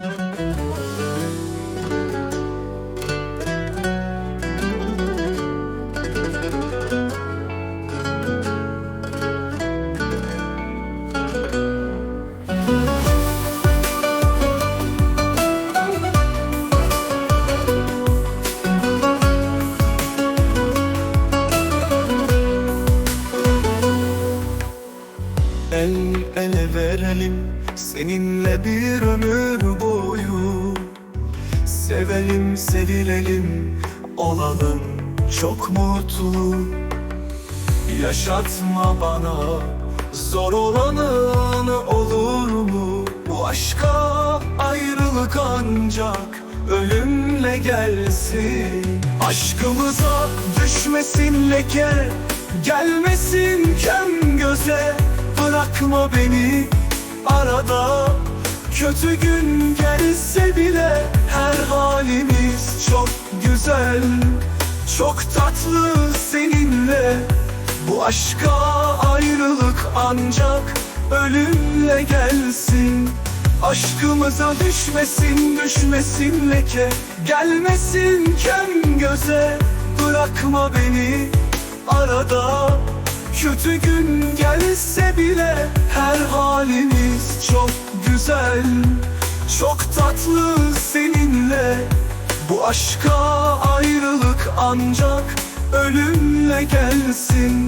El ele verelim seninle bir ömür boyu Sevelim sevilelim olalım. Çok mutlu. Yaşatma bana zor olanın olur mu? Bu aşka ayrılık ancak ölümle gelsin. Aşkımıza düşmesin leke Gelmesin kem göze. Bırakma beni arada Kötü gün Her halimiz çok güzel Çok tatlı seninle. Bu aşka ayrılık ancak Ölümle gelsin. Aşkımıza düşmesin düşmesin leke. Gelmesin kem göze. Bırakma beni arada. Kötü gün gelse bile Her halimiz çok güzel Çok tatlı seninle. Bu aşka ayrılık ancak Ölümle gelsin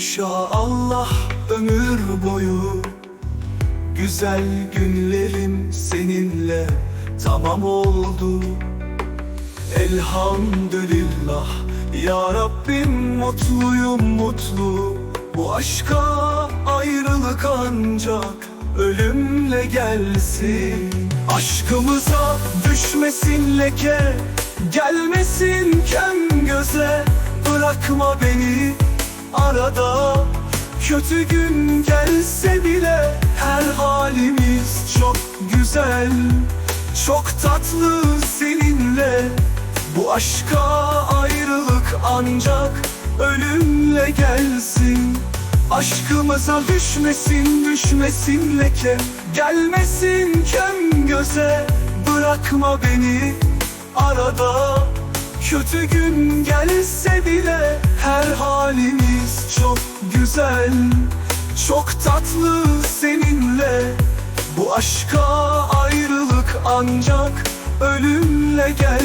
inşallah ömür boyu. Güzel günlerim seninle tamam oldu. Elhamdülillah ya Rabbim mutluyum mutlu. Bu aşka ayrılık ancak ölümle gelsin. Aşkımıza düşmesin leke Gelmesin kem göze. Bırakma beni arada. Kötü gün gelse bile Her halimiz çok güzel. Çok tatlı seninle. Bu aşka ayrılık ancak Ölümle gelsin. Aşkımıza düşmesin düşmesin leke. Gelmesin kem göze. Bırakma beni Kötü gün gelse bile Her halimiz çok güzel. Çok tatlı seninle. Bu aşka ayrılık ancak Ölümle gelsin